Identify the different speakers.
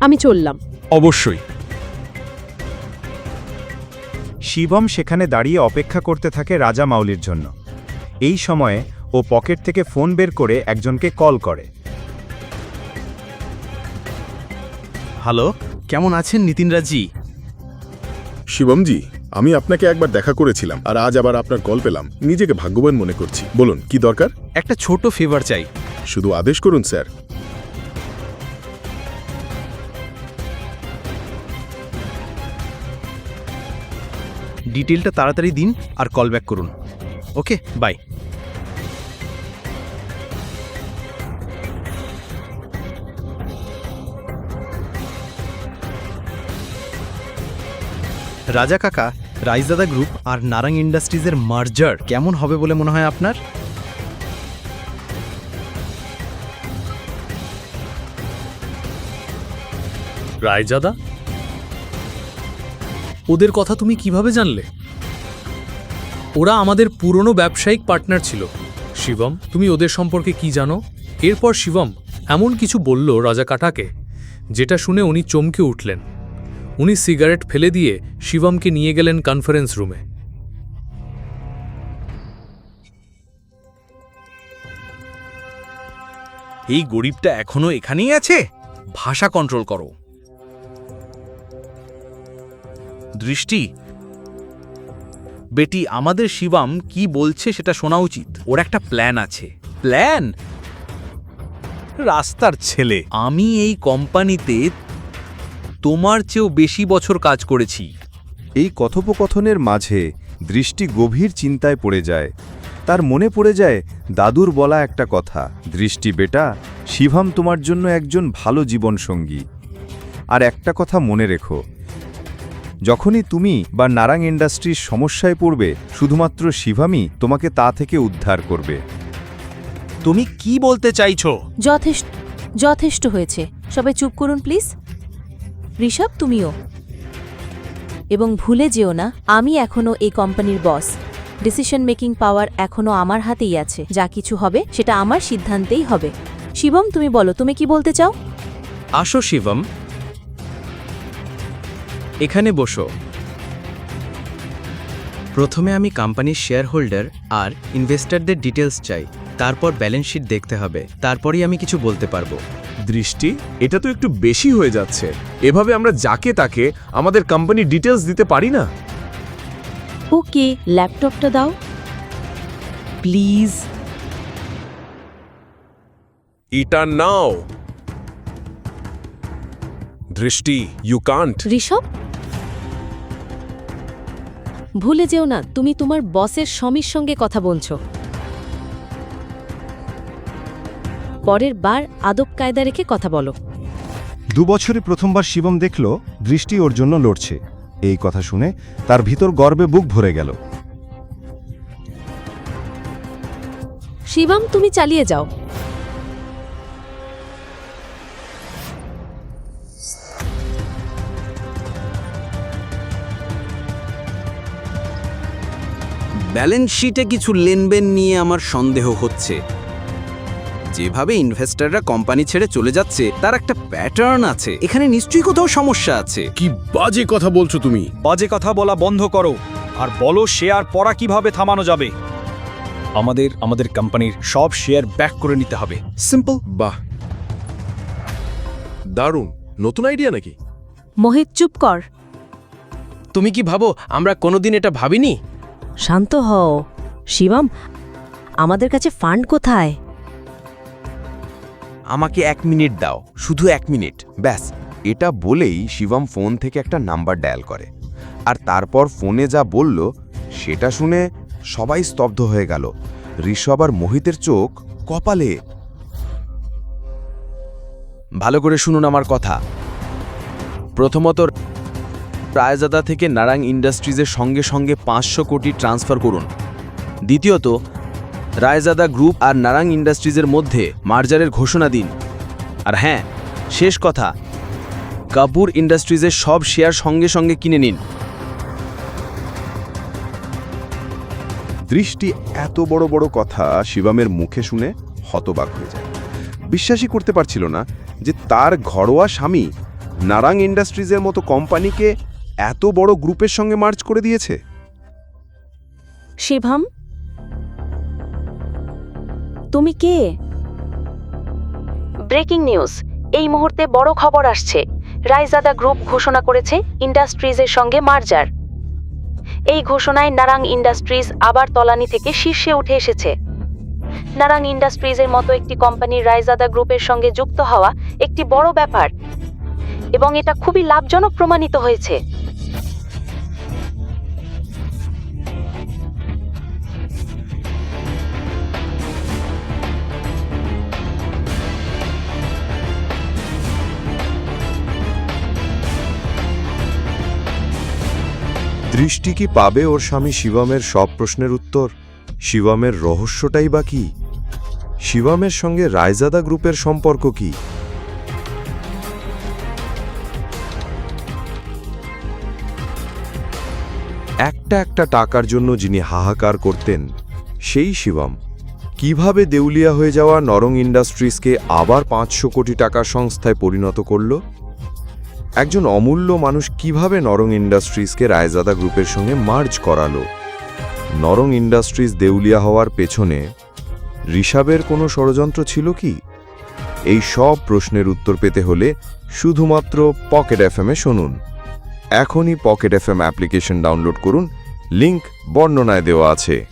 Speaker 1: আমি চললাম।
Speaker 2: অবশ্যই।
Speaker 3: শিবম সেখানে দাঁড়িয়ে অপেক্ষা করতে থাকে রাজা মাউলির জন্য। এই সময়ে ও পকেট থেকে ফোন বের করে একজনকে কল করে।
Speaker 2: হ্যালো কেমন আছেন নিতিনরাজি
Speaker 4: শিবমজি আমি আপনাকে একবার দেখা করেছিলাম আর আজ আবার আপনার কল পেলাম। নিজেকে ভাগ্যবান মনে করছি। বলুন কি দরকার?
Speaker 2: একটা ছোট ফেভার চাই।
Speaker 4: শুধু আদেশ করুন স্যার।
Speaker 2: ডিটেলটা তাড়াতাড়ি দিন আর কল ব্যাক করুন। ওকে বাই রাজা কাকা রাইজদাদা গ্রুপ আর নারাং ইন্ডাস্ট্রিজের মার্জার কেমন হবে বলে মনে হয় আপনার?
Speaker 5: রায়জাদা ওদের কথা তুমি কীভাবে জানলে? ওরা আমাদের পুরনো ব্যবসায়িক পার্টনার ছিল। শিবম, তুমি ওদের সম্পর্কে কি জানো? এরপর শিবম এমন কিছু বলল রাজা কাটাকে, যেটা শুনে উনি চমকে উঠলেন। উনি সিগারেট ফেলে দিয়ে শিবমকে নিয়ে গেলেন কনফারেন্স রুমে
Speaker 2: এই গরিবটা এখনও এখানেই আছে? ভাষা কন্ট্রোল করো। দৃষ্টি? বেটি আমাদের শিবাম কি বলছে সেটা শোনা উচিত। ওর একটা প্ল্যান আছে। প্ল্যান রাস্তার ছেলে। আমি এই কোম্পানিতে তোমার চেয়েও বেশি বছর কাজ করেছি।
Speaker 3: এই কথোপকথনের মাঝে দৃষ্টি গভীর চিন্তায় পড়ে যায়। তার মনে পড়ে যায় দাদুর বলা একটা কথা দৃষ্টি বেটা শিভাম তোমার জন্য একজন ভালো জীবনসঙ্গী। আর একটা কথা মনে রেখো যখনই তুমি বা নারাং ইন্ডাস্ট্রির সমস্যায় পড়বে শুধুমাত্র শিভামই তোমাকে তা থেকে উদ্ধার করবে।
Speaker 2: তুমি কি বলতে চাইছো?
Speaker 1: যথেষ্ট যথেষ্ট হয়েছে। সবাই চুপ করুন প্লিজ। ঋষভ তুমিও। এবং ভুলে যেও না আমি এখনও এই কোম্পানির বস। ডিসিশন মেকিং পাওয়ার এখনও আমার হাতেই আছে। যা কিছু হবে সেটা আমার সিদ্ধান্তেই হবে। শিবম তুমি বলো তুমি কি বলতে চাও?
Speaker 2: আসো শিবম। এখানে বসো। প্রথমে আমি কোম্পানির শেয়ার হোল্ডার আর ইনভেস্টারদের ডিটেলস চাই তারপর ব্যালেন্স শিট দেখতে হবে তারপরেই আমি কিছু বলতে পারব।
Speaker 6: দৃষ্টি এটা তো একটু বেশি হয়ে যাচ্ছে। এভাবে আমরা যাকে তাকে আমাদের কোম্পানি ডিটেলস দিতে পারি না?
Speaker 1: ওকে ল্যাপটপটা দাও। প্লিজ
Speaker 6: এটা নাও। দৃষ্টি ইউ কান্ট
Speaker 1: ঋষভ? ভুলে যেও না তুমি তোমার বসের স্বামীর সঙ্গে কথা বলছো। পরের বার আদব কায়দা রেখে কথা বলো।
Speaker 3: দু বছরে প্রথমবার শিবম দেখল দৃষ্টি ওর জন্য লড়ছে। এই কথা শুনে তার ভিতর গর্বে বুক ভরে গেল।
Speaker 1: শিবম তুমি চালিয়ে যাও।
Speaker 7: ব্যালেন্স শিটে কিছু লেনদেন নিয়ে আমার সন্দেহ হচ্ছে। যেভাবে ইনভেস্টররা কোম্পানি ছেড়ে চলে যাচ্ছে তার একটা প্যাটার্ন আছে। এখানে নিশ্চয়ই কোথাও সমস্যা আছে।
Speaker 4: কি বাজে কথা বলছো তুমি?
Speaker 8: বাজে কথা বলা বন্ধ করো আর বলো শেয়ার পড়া কীভাবে থামানো যাবে? আমাদের আমাদের কোম্পানির সব শেয়ার ব্যাক করে নিতে হবে। সিম্পল
Speaker 6: বাহ। দারুণ। নতুন আইডিয়া নাকি?
Speaker 1: মোহিত চুপ কর।
Speaker 5: তুমি কি ভাবো আমরা কোনোদিন এটা ভাবিনি?
Speaker 1: শান্ত হও। শিবম, আমাদের কাছে ফান্ড কোথায়?
Speaker 9: আমাকে এক মিনিট দাও, শুধু এক মিনিট। ব্যাস, এটা বলেই শিবম ফোন থেকে একটা নাম্বার ডায়াল করে। আর তারপর ফোনে যা বলল, সেটা শুনে সবাই স্তব্ধ হয়ে গেল। ঋষভ আর মোহিতের চোখ কপালে।
Speaker 7: ভালো করে শুনুন আমার কথা। প্রথমত রায়জাদা থেকে নারাং ইন্ডাস্ট্রিজের সঙ্গে সঙ্গে পাঁচশো কোটি ট্রান্সফার করুন। দ্বিতীয়ত, রায়জাদা গ্রুপ আর নারাং ইন্ডাস্ট্রিজের মধ্যে মার্জারের ঘোষণা দিন। আর হ্যাঁ শেষ কথা, কাপুর ইন্ডাস্ট্রিজের সব শেয়ার সঙ্গে সঙ্গে কিনে নিন।
Speaker 9: দৃষ্টি এত বড় বড় কথা শিবামের মুখে শুনে হতবাক হয়ে যায়। বিশ্বাসই করতে পারছিল না যে তার ঘরোয়া স্বামী নারাং ইন্ডাস্ট্রিজের মতো কোম্পানিকে এত বড় গ্রুপের সঙ্গে মার্চ করে দিয়েছে?
Speaker 10: শিভাম তুমি কে? Breaking news. এই মুহূর্তে বড় খবর আসছে। রাইজাদা গ্রুপ ঘোষণা করেছে ইন্ডাস্ট্রিজের সঙ্গে মার্জার। এই ঘোষণায় নারাং ইন্ডাস্ট্রিজ আবার তলানি থেকে শীর্ষে উঠে এসেছে। নারাং ইন্ডাস্ট্রিজের মতো একটি কোম্পানি রাইজাদা গ্রুপের সঙ্গে যুক্ত হওয়া একটি বড় ব্যাপার। এবং এটা খুবই লাভজনক প্রমাণিত হয়েছে।
Speaker 11: দৃষ্টি কি পাবে ওর স্বামী শিবমের সব প্রশ্নের উত্তর? শিবমের রহস্যটাই বা কি? শিবমের সঙ্গে রায়জাদা গ্রুপের সম্পর্ক কি? একটা একটা টাকার জন্য যিনি হাহাকার করতেন, সেই শিবম। কীভাবে দেউলিয়া হয়ে যাওয়া নরং ইন্ডাস্ট্রিজকে আবার পাঁচশো কোটি টাকার সংস্থায় পরিণত করল? একজন অমূল্য মানুষ কীভাবে নরং ইন্ডাস্ট্রিজকে রায়জাদা গ্রুপের সঙ্গে মার্জ করালো? নরং ইন্ডাস্ট্রিজ দেউলিয়া হওয়ার পেছনে ঋষাবের কোনো ষড়যন্ত্র ছিল কি? এই সব প্রশ্নের উত্তর পেতে হলে শুধুমাত্র পকেট এফ এ শুনুন। এখনই পকেট এফএম অ্যাপ্লিকেশন ডাউনলোড করুন, লিংক বর্ণনায় দেওয়া আছে।